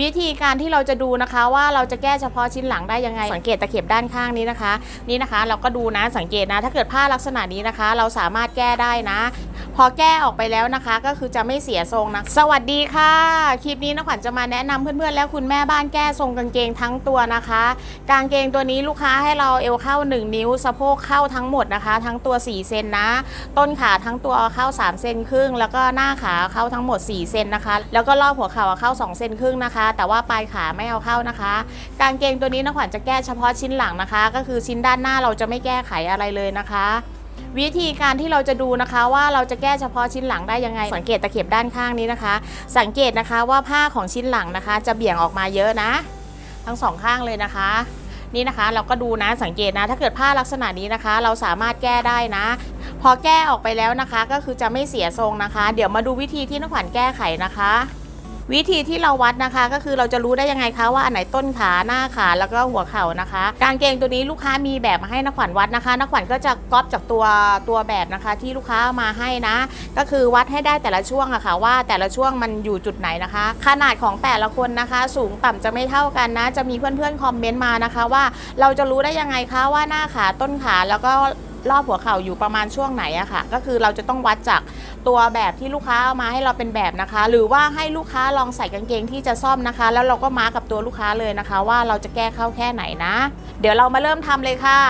วิธีการที่เราจะดูนะคะว่าเราจะแก้เฉพาะชิ้นหลังได้ยังไง สังเกตตะเข็บด้านข้างนี้นะคะ นี่นะคะเราก็ดูนะสังเกตนะ ถ้าเกิดผ้าลักษณะนี้นะคะ เราสามารถแก้ได้นะ พอแก้ออกไปแล้วนะคะ ก็คือจะไม่เสียทรงนะสวัสดีค่ะ คลิปนี้น้องขวัญจะมาแนะนำเพื่อนๆ และคุณแม่บ้านแก้ทรงกางเกงทั้งตัวนะคะ กางเกงตัวนี้ลูกค้าให้เราเอวเข้า 1 นิ้วสะโพกเข้าทั้งหมดนะคะ ทั้งตัว4เซนนะ ต้นขาทั้งตัวเข้า3เซนครึ่ง แล้วก็หน้าขาเข้าทั้งหมด4เซนนะคะ แล้วก็รอบหัวเข่าเข้า2เซนครึ่งนะคะแต่ว่าปลายขาไม่เอาเข้านะคะ กางเกงตัวนี้น้องขวัญจะแก้เฉพาะชิ้นหลังนะคะ ก็คือชิ้นด้านหน้าเราจะไม่แก้ไขอะไรเลยนะคะ วิธีการที่เราจะดูนะคะว่าเราจะแก้เฉพาะชิ้นหลังได้ยังไง สังเกตตะเข็บด้านข้างนี้นะคะ สังเกตนะคะว่าผ้าของชิ้นหลังนะคะ จะเบี่ยงออกมาเยอะนะ ทั้งสองข้างเลยนะคะนี่นะคะเราก็ดูนะสังเกตนะ ถ้าเกิดผ้าลักษณะนี้นะคะ เราสามารถแก้ได้นะ พอแก้ออกไปแล้วนะคะ ก็คือจะไม่เสียทรงนะคะ เดี๋ยวมาดูวิธีที่น้องขวัญแก้ไขนะคะ วิธีที่เราวัดนะคะ ก็คือเราจะรู้ได้ยังไงคะว่าอันไหนต้นขาหน้าขาแล้วก็หัวเข่านะคะกางเกงตัวนี้ลูกค้ามีแบบมาให้นักขวัญวัดนะคะนักขวัญก็จะก๊อปจากตัวตัวแบบนะคะ ที่ลูกค้ามาให้นะ ก็คือวัดให้ได้แต่ละช่วงอะค่ะว่าแต่ละช่วงมันอยู่จุดไหนนะคะ ขนาดของแต่ละคนนะคะ สูงต่ำจะไม่เท่ากันนะ จะมีเพื่อนๆคอมเมนต์มานะคะว่าเราจะรู้ได้ยังไงคะว่าหน้าขาต้นขาแล้วก็ รอบหัวเข่าอยู่ประมาณช่วงไหนอะค่ะ ก็คือเราจะต้องวัดจากตัวแบบที่ลูกค้าเอามาให้เราเป็นแบบนะคะ หรือว่าให้ลูกค้าลองใส่กางเกงที่จะซ่อมนะคะ แล้วเราก็มาร์กกับตัวลูกค้าเลยนะคะ ว่าเราจะแก้เข้าแค่ไหนนะ เดี๋ยวเรามาเริ่มทำเลยค่ะ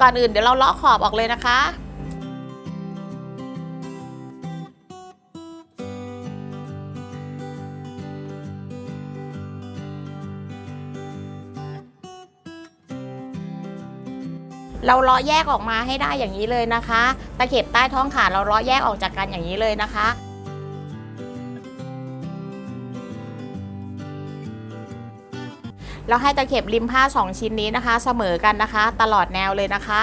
ก่อนอื่นเดี๋ยวเราเลาะขอบออกเลยนะคะ เราเลาะแยกออกมาให้ได้อย่างนี้เลยนะคะ ตะเข็บใต้ท้องขาเราเลาะแยกออกจากกันอย่างนี้เลยนะคะ เราให้ตะเข็บริมผ้า 2 ชิ้นนี้นะคะ เสมอกันนะคะ ตลอดแนวเลยนะคะ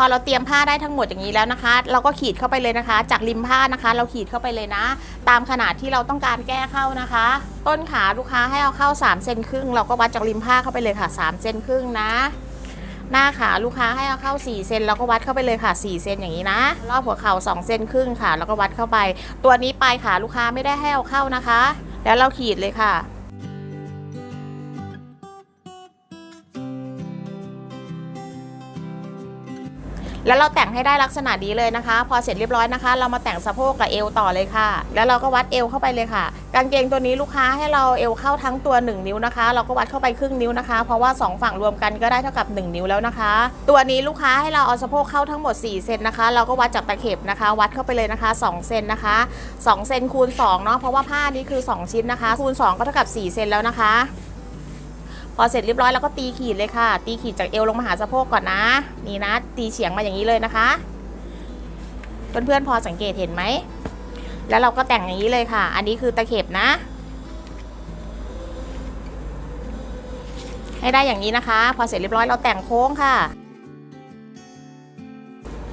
อเราเตรียมผ้าได้ทั้งหมดอย่างนี้แล้วนะคะ เราก็ขีดเข้าไปเลยนะคะ จากริมผ้านะคะ เราขีดเข้าไปเลยนะ ตามขนาดที่เราต้องการแก้เข้านะคะ ต้นขาลูกค้าให้เอาเข้า3เซนครึ่งเราก็วัดจากริมผ้าเข้าไปเลยค่ะ3เซนครึ่งนะหน้าขาลูกค้าให้เอาเข้า 4 เซนเราก็วัดเข้าไปเลยค่ะ 4 เซนอย่างนี้นะ รอบหัวเข่า2เซนครึ่งค่ะ แล้วก็วัดเข้าไป ตัวนี้ปลายขาลูกค้าไม่ได้ให้เอาเข้านะคะ แล้วเราขีดเลยค่ะ แล้วเราแต่งให้ได้ลักษณะนี้เลยนะคะ พอเสร็จเรียบร้อยนะคะ เรามาแต่งสะโพกกับเอวต่อเลยค่ะ แล้วเราก็วัดเอวเข้าไปเลยค่ะ กางเกงตัวนี้ลูกค้าให้เราเอวเข้าทั้งตัว 1 นิ้วนะคะ เราก็วัดเข้าไปครึ่งนิ้วนะคะ เพราะว่า 2 ฝั่งรวมกันก็ได้เท่ากับ 1 นิ้วแล้วนะคะ ตัวนี้ลูกค้าให้เราเอาสะโพกเข้าทั้งหมด 4 เซนนะคะ เราก็วัดจากตะเข็บนะคะ วัดเข้าไปเลยนะคะ 2 เซนนะคะ 2 เซนคูณ2เนาะ เพราะว่าผ้านี้คือ 2 ชิ้นนะคะ คูณ 2 ก็เท่ากับ 4 เซนแล้วนะคะ อเสร็จเรียบร้อยแล้วก็ตีขีดเลยค่ะ ตีขีดจากเอวลงมาหาสะโพกก่อนนะ นี่นะ ตีเฉียงมาอย่างนี้เลยนะคะ เพื่อนๆพอสังเกตเห็นไหม แล้วเราก็แต่งอย่างนี้เลยค่ะ อันนี้คือตะเข็บนะ ให้ได้อย่างนี้นะคะ พอเสร็จเรียบร้อยเราแต่งโค้งค่ะ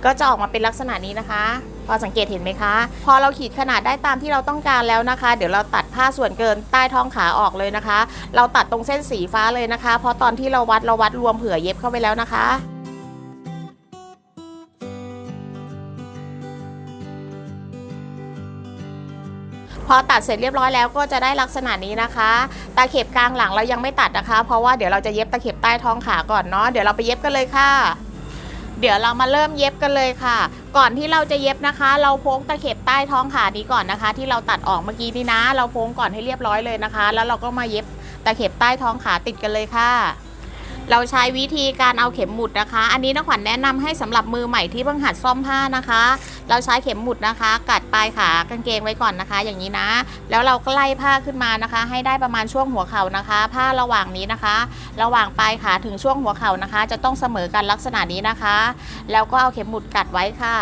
ก็จะออกมาเป็นลักษณะนี้นะคะ พอสังเกตเห็นไหมคะ พอเราขีดขนาดได้ตามที่เราต้องการแล้วนะคะ เดี๋ยวเราตัดผ้าส่วนเกินใต้ท้องขาออกเลยนะคะ เราตัดตรงเส้นสีฟ้าเลยนะคะ เพราะตอนที่เราวัดเราวัดรวมเผื่อเย็บเข้าไปแล้วนะคะพอตัดเสร็จเรียบร้อยแล้วก็จะได้ลักษณะนี้นะคะ ตาเข็บกลางหลังเรายังไม่ตัดนะคะ เพราะว่าเดี๋ยวเราจะเย็บตาเข็บใต้ท้องขาก่อนเนาะเดี๋ยวเราไปเย็บกันเลยค่ะ เดี๋ยวเรามาเริ่มเย็บกันเลยค่ะ ก่อนที่เราจะเย็บนะคะ เราโพ้งตะเข็บใต้ท้องขานี้ก่อนนะคะ ที่เราตัดออกเมื่อกี้นี้นะ เราโพ้งก่อนให้เรียบร้อยเลยนะคะ แล้วเราก็มาเย็บตะเข็บใต้ท้องขาติดกันเลยค่ะ เราใช้วิธีการเอาเข็มหมุดนะคะ อันนี้นักขวัญแนะนำให้สำหรับมือใหม่ที่เพิ่งหัดซ่อมผ้านะคะ เราใช้เข็มหมุดนะคะ กัดปลายขากางเกงไว้ก่อนนะคะ อย่างนี้นะ แล้วเราก็ไล่ผ้าขึ้นมานะคะ ให้ได้ประมาณช่วงหัวเข่านะคะ ผ้าระหว่างนี้นะคะ ระหว่างปลายขาถึงช่วงหัวเข่านะคะ จะต้องเสมอกันลักษณะนี้นะคะ แล้วก็เอาเข็มหมุดกัดไว้ค่ะ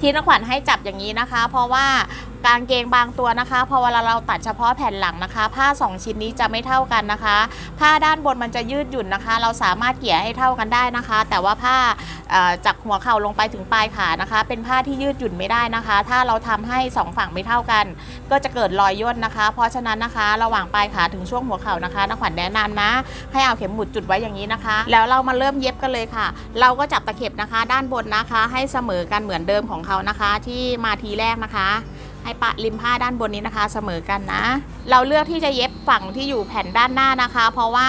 ที่นักขวัญให้จับอย่างนี้นะคะ เพราะว่า กางเกงบางตัวนะคะพอเวลาเราตัดเฉพาะแผ่นหลังนะคะ ผ้า 2 ชิ้นนี้จะไม่เท่ากันนะคะ ผ้าด้านบนมันจะยืดหยุ่นนะคะ เราสามารถเกี่ยให้เท่ากันได้นะคะ แต่ว่าผ้าจากหัวเข่าลงไปถึงปลายขานะคะ เป็นผ้าที่ยืดหยุ่นไม่ได้นะคะ ถ้าเราทำให้สองฝั่งไม่เท่ากัน ก็จะเกิดรอยย่นนะคะ เพราะฉะนั้นนะคะ ระหว่างปลายขาถึงช่วงหัวเข่านะคะนักขวัญแนะนำนะ ให้เอาเข็มหมุดจุดไว้อย่างนี้นะคะ แล้วเรามาเริ่มเย็บกันเลยค่ะ เราก็จับตะเข็บนะคะ ด้านบนนะคะ ให้เสมอกันเหมือนเดิมของเขานะคะ ที่มาทีแรกนะคะ ให้ปะริมผ้าด้านบนนี้นะคะเสมอกันนะ เราเลือกที่จะเย็บฝั่งที่อยู่แผ่นด้านหน้านะคะ เพราะว่า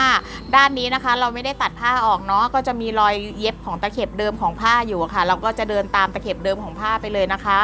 ด้านนี้นะคะ เราไม่ได้ตัดผ้าออกเนาะก็จะมีรอยเย็บของตะเข็บเดิมของผ้าอยู่ค่ะ เราก็จะเดินตามตะเข็บเดิมของผ้าไปเลยนะคะ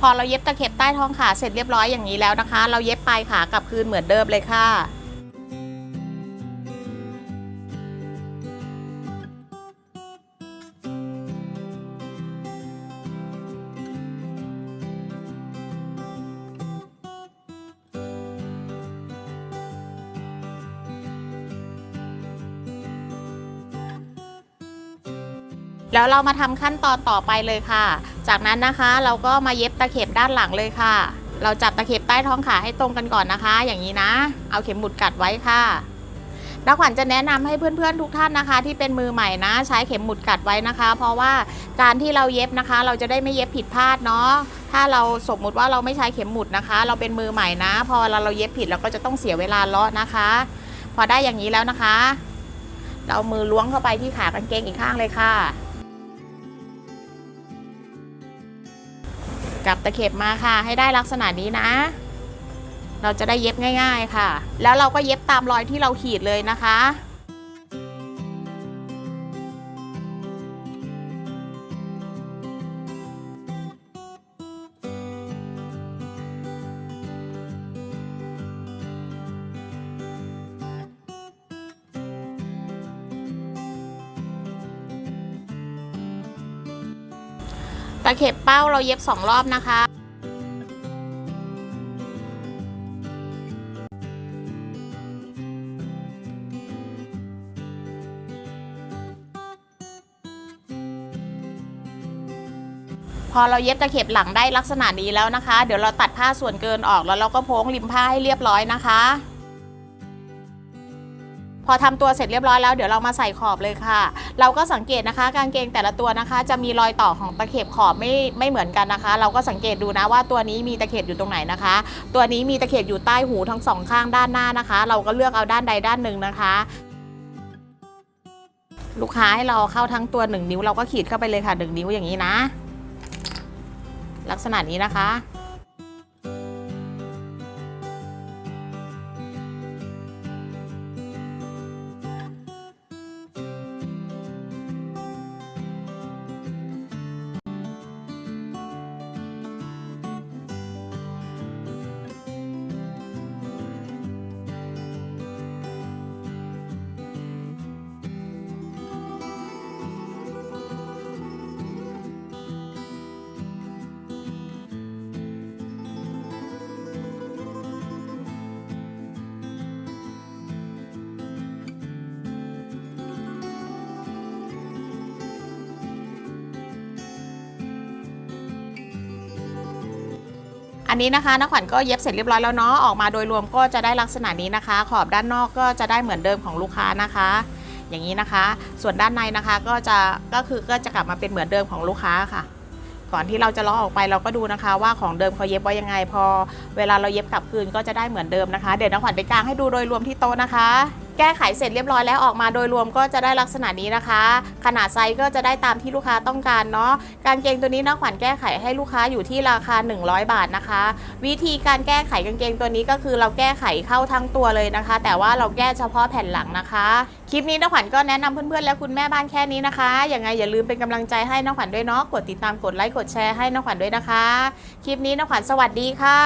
พอเราเย็บตะเข็บใต้ท้องขาเสร็จเรียบร้อยอย่างนี้แล้วนะคะ เราเย็บปลายขากลับคืนเหมือนเดิมเลยค่ะแล้วเรามาทำขั้นตอนต่อไปเลยค่ะ จากนั้นนะคะเราก็มาเย็บตะเข็บด้านหลังเลยค่ะ เราจับตะเข็บใต้ท้องขาให้ตรงกันก่อนนะคะ อย่างนี้นะ เอาเข็มหมุดกัดไว้ค่ะนักขวัญจะแนะนำให้เพื่อนๆทุกท่านนะคะ ที่เป็นมือใหม่นะ ใช้เข็มหมุดกัดไว้นะคะ เพราะว่าการที่เราเย็บนะคะ เราจะได้ไม่เย็บผิดพลาดเนาะถ้าเราสมมุติว่าเราไม่ใช้เข็มหมุดนะคะ เราเป็นมือใหม่นะ พอเราเราเย็บผิดเราก็จะต้องเสียเวลาเลาะนะคะ พอได้อย่างนี้แล้วนะคะ เรามือล้วงเข้าไปที่ขากางเกงอีกข้างเลยค่ะ กลับตะเข็บมาค่ะ ให้ได้ลักษณะนี้นะ เราจะได้เย็บง่าย ๆค่ะ แล้วเราก็เย็บตามรอยที่เราขีดเลยนะคะ ตะเข็บเป้าเราเย็บสองรอบนะคะพอเราเย็บตะเข็บหลังได้ลักษณะนี้แล้วนะคะ เดี๋ยวเราตัดผ้าส่วนเกินออกแล้วเราก็โพ้งริมผ้าให้เรียบร้อยนะคะ พอทำตัวเสร็จเรียบร้อยแล้วเดี๋ยวเรามาใส่ขอบเลยค่ะ เราก็สังเกตนะคะ กางเกงแต่ละตัวนะคะ จะมีรอยต่อของตะเข็บขอบไม่ไม่เหมือนกันนะคะ เราก็สังเกตดูนะว่าตัวนี้มีตะเข็บอยู่ตรงไหนนะคะ ตัวนี้มีตะเข็บอยู่ใต้หูทั้งสองข้างด้านหน้านะคะ เราก็เลือกเอาด้านใดด้านหนึ่งนะคะลูกค้าให้เราเข้าทั้งตัวหนึ่งนิ้วเราก็ขีดเข้าไปเลยค่ะหนึ่งนิ้วอย่างนี้นะ ลักษณะนี้นะคะ อันนี้นะคะนักขวัญก็เย็บเสร็จเรียบร้อยแล้วเนาะออกมาโดยรวมก็จะได้ลักษณะนี้นะคะ ขอบด้านนอกก็จะได้เหมือนเดิมของลูกค้านะคะ อย่างนี้นะคะ ส่วนด้านในนะคะก็จะก็คือก็จะกลับมาเป็นเหมือนเดิมของลูกค้าค่ะ ก่อนที่เราจะล้อออกไปเราก็ดูนะคะ ว่าของเดิมเขาเย็บไว้ยังไง พอ เวลาเราเย็บกลับคืนก็จะได้เหมือนเดิมนะคะ เดี๋ยวน้องขวัญไปกางให้ดูโดยรวมที่โต๊ะนะคะ แก้ไขเสร็จเรียบร้อยแล้วออกมาโดยรวมก็จะได้ลักษณะนี้นะคะ ขนาดไซส์ก็จะได้ตามที่ลูกค้าต้องการเนาะกางเกงตัวนี้น้องขวัญแก้ไขให้ลูกค้าอยู่ที่ราคา 100 บาทนะคะ วิธีการแก้ไขกางเกงตัวนี้ก็คือเราแก้ไขเข้าทั้งตัวเลยนะคะ แต่ว่าเราแก้เฉพาะแผ่นหลังนะคะ คลิปนี้น้องขวัญก็แนะนำเพื่อนๆและคุณแม่บ้านแค่นี้นะคะยังไงอย่าลืมเป็นกำลังใจให้น้องขวัญด้วยเนาะกดติดตามกดไลค์กดแชร์ให้น้องขวัญด้วยนะคะ คลิปนี้น้องขวัญสวัสดีค่ะ